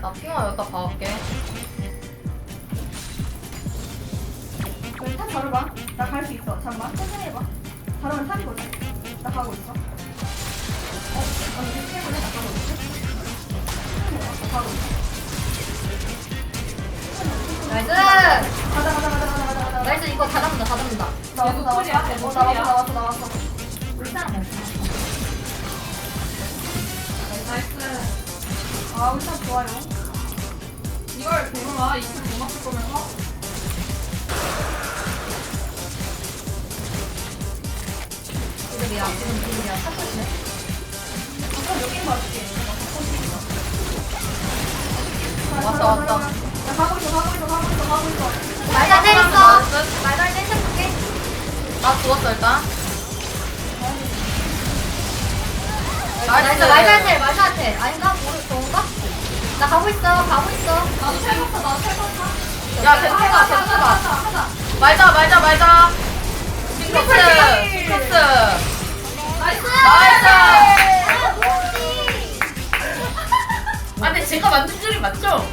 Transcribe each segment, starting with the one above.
나 핑화 여기다 박을게. 탑 걸어봐. 나 갈 수 있어. 잠깐만. 천천히 해봐. 바로는 탑이거든. 나 가고 있어. 어, 언니 이렇게 해볼래? 나 가고 있어. 나 가고 있어. 나이스! 가자, 가자, 가자, 가자, 가자, 가자. 나이스, 이거 다 잡는다, 다 잡는다. 나왔어, 나왔어. 어, 나왔어. 나왔어, 나왔어. 우리 사람 없어. 나이스. 아, 우리 탑 좋아요. 이걸 보러와 이틀 못 맞출 거면서 이들이야, 지금 이들이야. 탑이네. 잠깐 여기 봐줄게. 왔다, 왔다. 나 가고 있어, 가고 있어, 가고 있어, 가고 있어. 말잘 때렸어. 말잘 때려줄게. 나 죽었어, 일단. 나이스, 말잘 때, 말잘 때. 아닌가? 모르, 좋은가? 나 가고 있어, 가고 있어. 나도 탈북사 나도 탈북사 야, 해봐, 계속 해봐. 하자 말자, 말자, 말자. 핑크스, 핑크스. 나이스 나이스! 아, 근데 제가 만든 줄이 맞죠?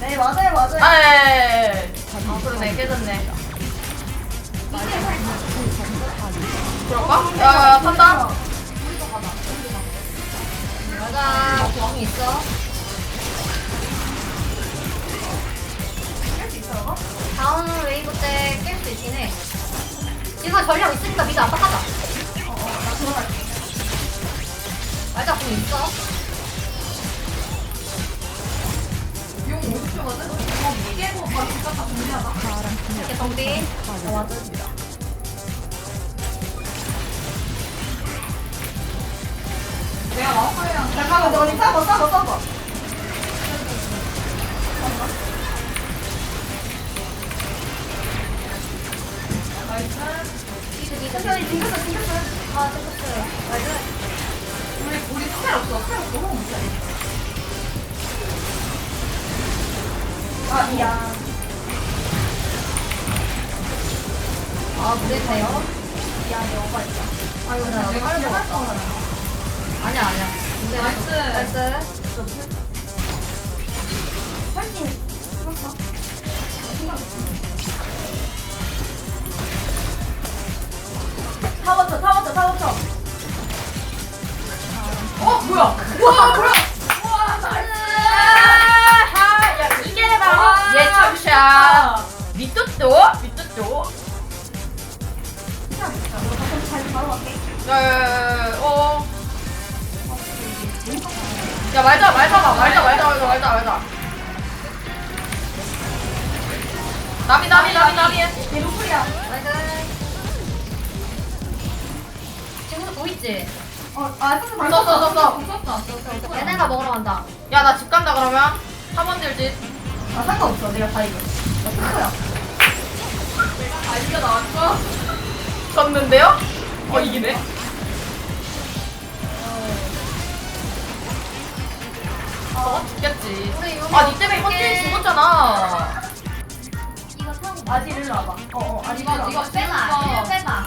네, 맞아요, 맞아요. 아, 예. 아, 그러네, 깨졌네. 그럴까? 야, 야, 탄다. 맞아, 구멍이 있어. 있어, 이거? 다운 웨이브 때 깰 수 있긴 해. 이거 전력 있으니까 미드 압박하자. 어, 어, 나 들어갈게. 맞아, 공 있어. 용 50초거든? 어 깨고 바로 집 갔다 정리하자 이렇게 정비. 어, 맞아. 내가 가고 있어, 언니 싸워, 싸워, 싸워. 미드. 징크스, 징크스. 아, 징크스. 맞아. 우리 우리 스펠 없어 스펠 없어 너무 못해 아, 미안. 아, 그랬네요. 미안해, 오빠 있다. 아, 이거 나 내가 빨리 스펠 할 먹었다. 거야 아니야, 아니야. 근데 나이스. 나이스. 훨씬 풀었어. 생각 타워쳐, 타워쳐, 타워쳐. 어 뭐야 와 뭐야 와 나이스 아, 야, 이게 바로 예청샷. 미뚜뚜, 미뚜뚜. 자, 너 다시 다시 바로 갈게. 야, 야, 야, 야, 어. 야, 말자, 말자, 봐. 말자, 말자, 말자, 말자, 말자. 나비, 나비, 나비, 나비. 얘 루플이야. 나이스. 보이지? 어, 아, 선수 다 썼어, 썼어. 무섭다 얘네가 먹으러 간다. 야, 나 집 간다, 그러면. 3번 들지. 아, 상관없어. 내가 다 이겨. 나 스코야. 아 이겨 나왔어 졌는데요? 어, 이기네. 어, 죽겠지. 아, 니 때문에 컨텐츠 죽었잖아. 이거 타고 아직 일로 와봐. 어, 어, 아직 이거, 일로 와봐. 이거 빼봐. 이거. 일로 빼봐.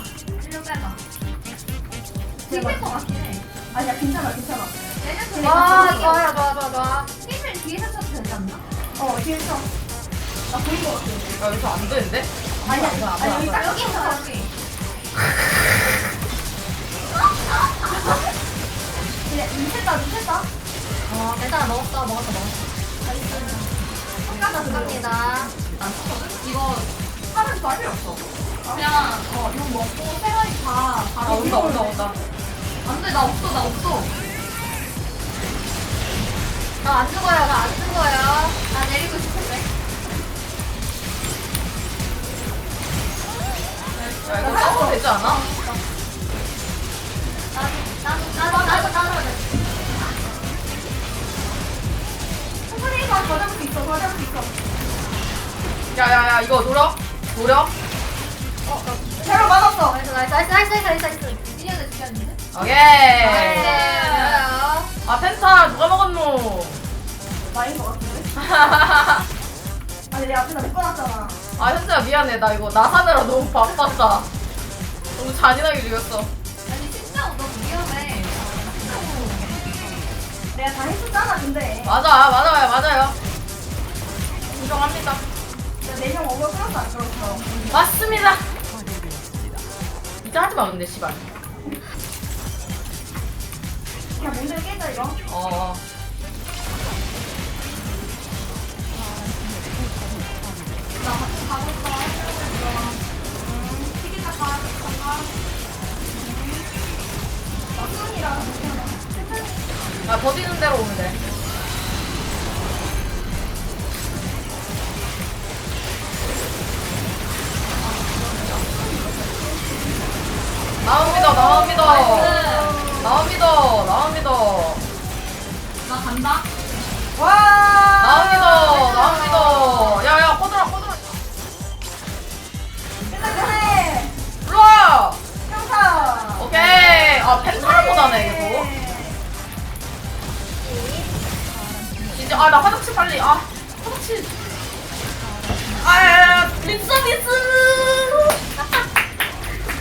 일로 빼봐. 찍힐 것 같긴 해. 아니야, 괜찮아, 괜찮아. 얘는 아, 좋아요, 좋아, 좋아, 좋아. 힘을 뒤에서 쳐도 되지 않나? 어, 뒤에 쳐. 나 보인 거 같아. 야, 여기서 안 되는데? 아니야, 뭐야, 아니, 여기 딱 여기 있어, 여기서 여기. 그냥 인셋다, 인셋다. 어, 괜찮아, 먹었어, 먹었어, 먹었어. 감사합니다. 이거 하면 다 필요 없어 그냥 어욕 먹고 세라이 다 아, 바로 온다, 온다. 나 없어 나나안 죽어요, 나 안 죽어요. 나 내리고 싶은데. 야, 이거 싸워도 되지 않아? 나도, 나도, 나도, 나도, 나도. 천천히 해봐. 더 잡을 수 있어, 더 잡을 수 있어. 야, 야, 야, 이거 노려? 노려? 잘못 맞았어. 나이스, 나이스, 나이스, 나이스, 나이스, 나이스. 미녀는 죽였는데? 오케이. 좋아요. 아, 펜타 누가 먹었노? 나인 거 같은데? 아니, 내 앞에서 몇번 왔잖아. 아, 현수야, 미안해. 나 이거 나사느라 너무 바빴다. 너무 잔인하게 죽였어. 아니, 진짜 너무 위험해. 내 내가 다 해줬잖아 근데 맞아, 맞아요, 맞아요. 인정합니다. 내년 오버 끌었어 안 끌었어 맞습니다. 이제 하지 마, 근데, 씨발. 그냥 문제를 깨자 이거 어. 나 같이. 음, 튀기. 막순이랑 아, 버티는 대로 오면 돼. 나옵니다, 나옵니다. 나옵니다, 나옵니다. 나 간다. 와 나옵니다, 나옵니다. 야, 야, 꺼들어, 꺼들어. 끝났네 일로와! 형사 오케이. 아, 펜타를 못하네, 계속. 이제, 아, 나 화장실 빨리. 아, 화장실. 아, 야, 야, 야, 린스, 린스.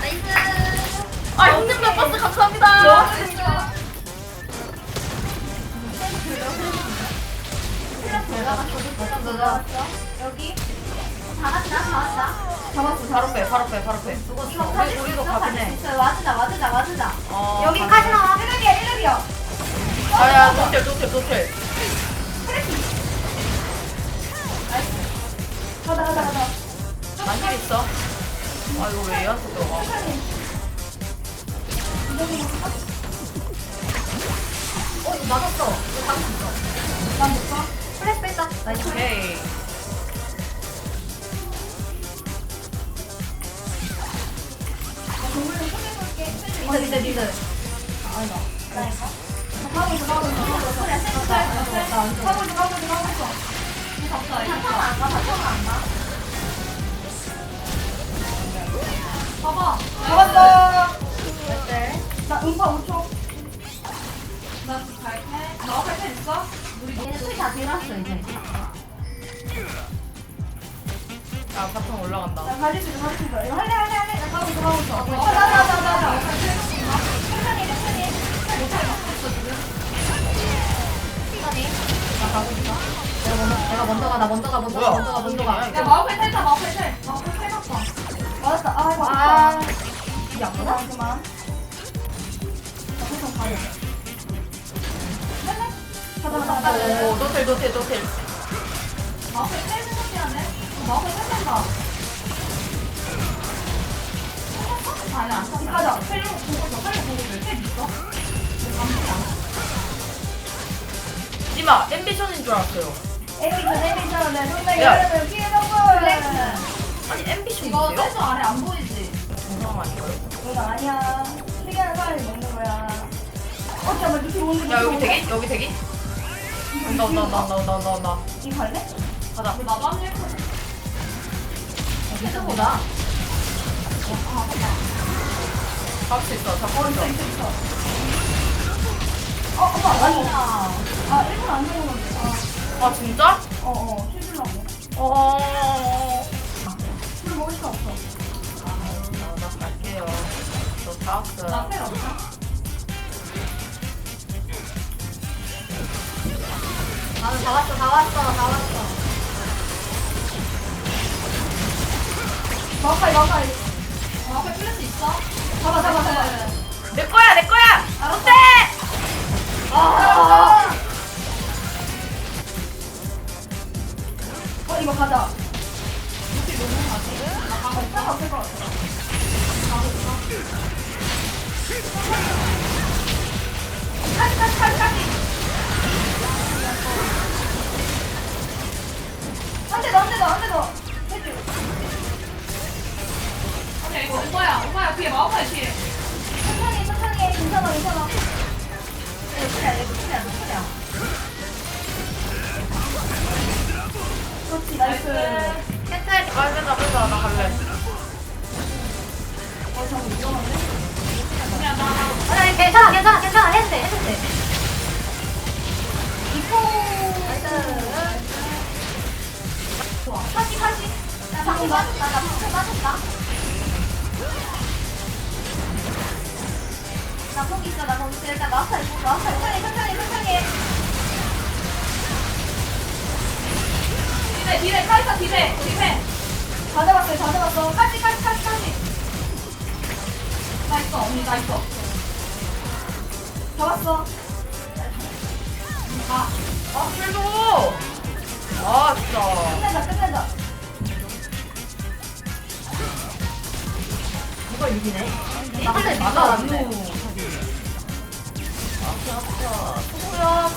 나이스. 아, 형님 몇 버스 감사합니다. 여기. 다 같다, 다 같다. 잡았어 바로 빼, 바로 빼, 바로 빼. 이거 우리, 우리도 가긴 해. 맞으자, 맞으자, 맞으자. 어, 여기까지 나와. 1렙이야 1렙이야 아, 야, 노텔, 노텔, 노텔. 가자 가자 가자 만질 있어. 아, 이거 왜 얘한테 들어가? 어. 봐봐. 잡았어 네. 나 음파 5초 나 갈게. 너 갈게 있어? 얘네 소리 다 들었어, 이제. 아, 바탕 올라간다. 나 가질 수 있어 가질 수 있어 이거 할래 할래 할래 나 가고 있어 가고 있어 어, 가자 가자 가자 천천히, 천천히. 천천히. 나 가고 있어. 내가 먼저, 내가 먼저 가, 나 먼저 가, 먼저 가, 먼저 가, 먼저 가. 야, 마우페 탈타, 마우페 탈. 마우페 탈났어. 맞았다 아 이거 아, 아프다 이게 안 보나? 그만 오, 노텔, 노텔, 노텔. 마우페 탈 생각해야 돼. 마우페 탈탄다. 아니, 안 탔어. 가자 펠리 보고 너 펠리 보고 왜펠 있어? 니마, 앰비션인 줄 알았어요. 에미전 에미전 내 동네 야. 여름을 피해 먹고 플렉스. 아니, 이거? 세수 아래 안 보이지? 정상 아닌가요? 이거 아니야 특이한 사람이 먹는 거야 어 잠깐만 이렇게 오는데 야, 여기 대기? 여기 대기? 온다, 온다, 온다, 온다, 온다, 온다, 온다. 이 갈래? 가자. 나도 한일 거. 계속보다. 잡을 수 있어, 수 있어. 어 오빠 아니 아, 아 일본 안 되는 건데 아, 진짜? 어어 실수라고 어, 술 먹을 수 없어 아, 나 갈게요. 저다 왔어요. 나펠 없어? 나는 다 왔어, 다 왔어, 다 왔어. 마카이 마카이 마우페 플래시 있어? 잡아 잡아 잡아 내 거야, 내 거야! 알았어. 아, 어 이거 가자. 나 없을 것 같아 다시 다시 다시 다시 안돼 너 안돼 너 안돼 너 해줘 오케이, 이거 오빠야, 오빠야, 뒤에 마우페 뒤에. 공 빠졌다 나 공포 빠졌다 나 거기 있어 나 거기 있어 일단 마우스 있어 마우스 천천히 천천히 천천히 디레 디레 카이사 디레 디레 다 잡았어요 다 잡았어 까지 까지 까지 까지 나 있어 언니 나 있어 잡았어 아 어, 아, 그래도! 아, 진짜. 끝낸다, 끝낸다. 누가 이기네? 나 한대 맞아, 맞았는데. 안무. 아파, 아파. 수고야,